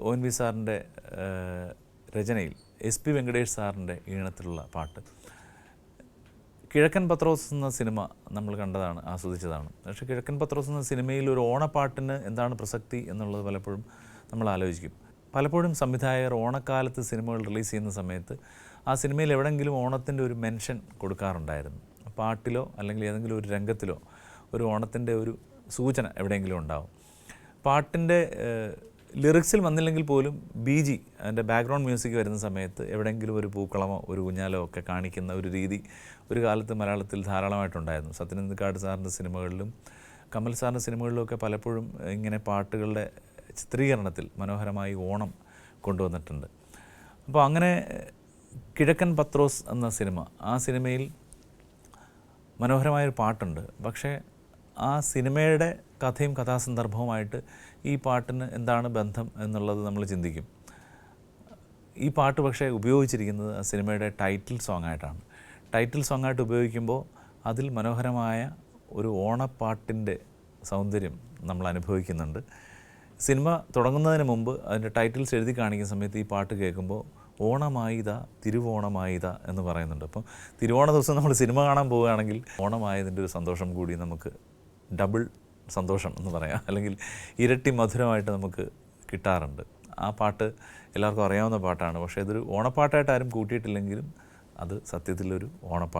O N V സാറിന്റെ രചനയിൽ S P Venkatesh സാറിന്റെ ഈണത്തിലുള്ള പാട്ട്. കിഴക്കൻ പത്രോസ് എന്ന സിനിമ നമ്മൾ കണ്ടതാണ് ആസ്വദിച്ചതാണ്. പക്ഷേ കിഴക്കൻ പത്രോസ് എന്ന സിനിമയിൽ ഒരു ഓണപ്പാട്ടിന് എന്താണ് പ്രസക്തി എന്നുള്ളത് പലപ്പോഴും നമ്മൾ ആലോചിക്കും. പലപ്പോഴും സംവിധായകർ ഓണക്കാലത്ത് സിനിമകൾ റിലീസ് ചെയ്യുന്ന സമയത്ത് ആ സിനിമയിൽ എവിടെയെങ്കിലും ഓണത്തിന്റെ ഒരു മെൻഷൻ കൊടുക്കാറുണ്ടായിരുന്നു. പാട്ടിലോ അല്ലെങ്കിൽ ഏതെങ്കിലും ഒരു രംഗത്തിലോ ഒരു ഓണത്തിന്റെ ഒരു സൂചന എവിടെയെങ്കിലും ഉണ്ടാവും. പാട്ടിന്റെ ലിറിക്സിൽ വന്നില്ലെങ്കിൽ പോലും ബി ജി അതിന്റെ ബാക്ക്ഗ്രൗണ്ട് മ്യൂസിക് വരുന്ന സമയത്ത് എവിടെയെങ്കിലും ഒരു പൂക്കളമോ ഒരു കുഞ്ഞാലോ ഒക്കെ കാണിക്കുന്ന ഒരു രീതി ഒരു കാലത്ത് മലയാളത്തിൽ ധാരാളമായിട്ടുണ്ടായിരുന്നു. സത്യനന്ദിക്കാട് സാറിന്റെ സിനിമകളിലും കമൽ സാറിന്റെ സിനിമകളിലും ഒക്കെ പലപ്പോഴും ഇങ്ങനെ പാട്ടുകളുടെ ചിത്രീകരണത്തിൽ മനോഹരമായി ഓണം കൊണ്ടുവന്നിട്ടുണ്ട്. അപ്പോൾ അങ്ങനെ കിഴക്കൻ പത്രോസ് എന്ന സിനിമ ആ സിനിമയിൽ മനോഹരമായൊരു പാട്ടുണ്ട്. പക്ഷേ ആ സിനിമയുടെ കഥയും കഥാസന്ദർഭവുമായിട്ട് ഈ പാട്ടിന് എന്താണ് ബന്ധം എന്നുള്ളത് നമ്മൾ ചിന്തിക്കും. ഈ പാട്ട് പക്ഷേ ഉപയോഗിച്ചിരിക്കുന്നത് സിനിമയുടെ ടൈറ്റിൽ സോങ് ആയിട്ടാണ് ടൈറ്റിൽ സോങ് ആയിട്ട് ഉപയോഗിക്കുമ്പോൾ അതിൽ മനോഹരമായ ഒരു ഓണപ്പാട്ടിന്റെ സൗന്ദര്യം നമ്മൾ അനുഭവിക്കുന്നുണ്ട്. സിനിമ തുടങ്ങുന്നതിന് മുമ്പ് അതിന്റെ ടൈറ്റിൽസ് എഴുതി കാണിക്കുന്ന സമയത്ത് ഈ പാട്ട് കേൾക്കുമ്പോൾ ഓണമായിത തിരുവോണമായിത എന്ന് പറയുന്നുണ്ട്. അപ്പം തിരുവോണ ദിവസം നമ്മൾ സിനിമ കാണാൻ പോവുകയാണെങ്കിൽ ഓണമായതിന്റെ ഒരു സന്തോഷം കൂടി നമുക്ക് ഡബിൾ സന്തോഷം എന്ന് പറയാം. അല്ലെങ്കിൽ ഇരട്ടി മധുരമായിട്ട് നമുക്ക് കിട്ടാറുണ്ട്. ആ പാട്ട് എല്ലാവർക്കും അറിയാവുന്ന പാട്ടാണ്. പക്ഷേ ഇതൊരു ഓണപ്പാട്ടായിട്ട് ആരും കൂട്ടിയിട്ടില്ലെങ്കിലും അത് സത്യത്തിലൊരു ഓണപ്പാട്ട്